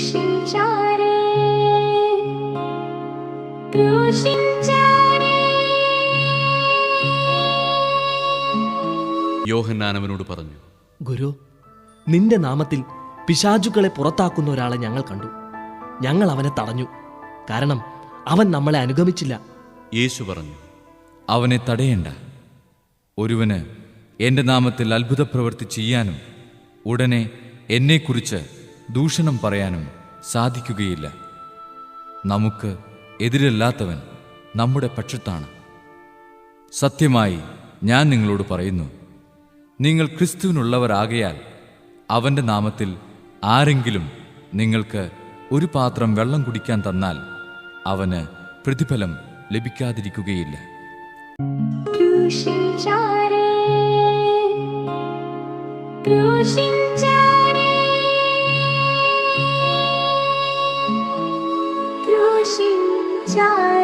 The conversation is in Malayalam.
ക്രൂശിൻ ചാരേ ക്രൂശിൻ ചാരേ യോഹന്നാൻ അവനോട് പറഞ്ഞു ഗുരു നിന്റെ നാമത്തിൽ പിശാചുക്കളെ പുറത്താക്കുന്ന ഒരാളെ ഞങ്ങൾ കണ്ടു. ഞങ്ങൾ അവനെ തടഞ്ഞു. കാരണം അവൻ നമ്മളെ അനുഗമിച്ചില്ല. യേശു പറഞ്ഞു അവനെ തടയേണ്ട. ഒരുവന് എന്റെ നാമത്തിൽ അത്ഭുത പ്രവൃത്തി ചെയ്യാനും ഉടനെ എന്നെക്കുറിച്ച് ദൂഷണം പറയാനും സാധിക്കുകയില്ല. നമുക്ക് എതിരല്ലാത്തവൻ നമ്മുടെ പക്ഷത്താണ്. സത്യമായി ഞാൻ നിങ്ങളോട് പറയുന്നു നിങ്ങൾ ക്രിസ്തുവിനുള്ളവരാകയാൽ അവന്റെ നാമത്തിൽ ആരെങ്കിലും നിങ്ങൾക്ക് ഒരു പാത്രം വെള്ളം കുടിക്കാൻ തന്നാൽ അവന് പ്രതിഫലം ലഭിക്കാതിരിക്കുകയില്ല. ക്രൂശിൻ ചാരേ 心家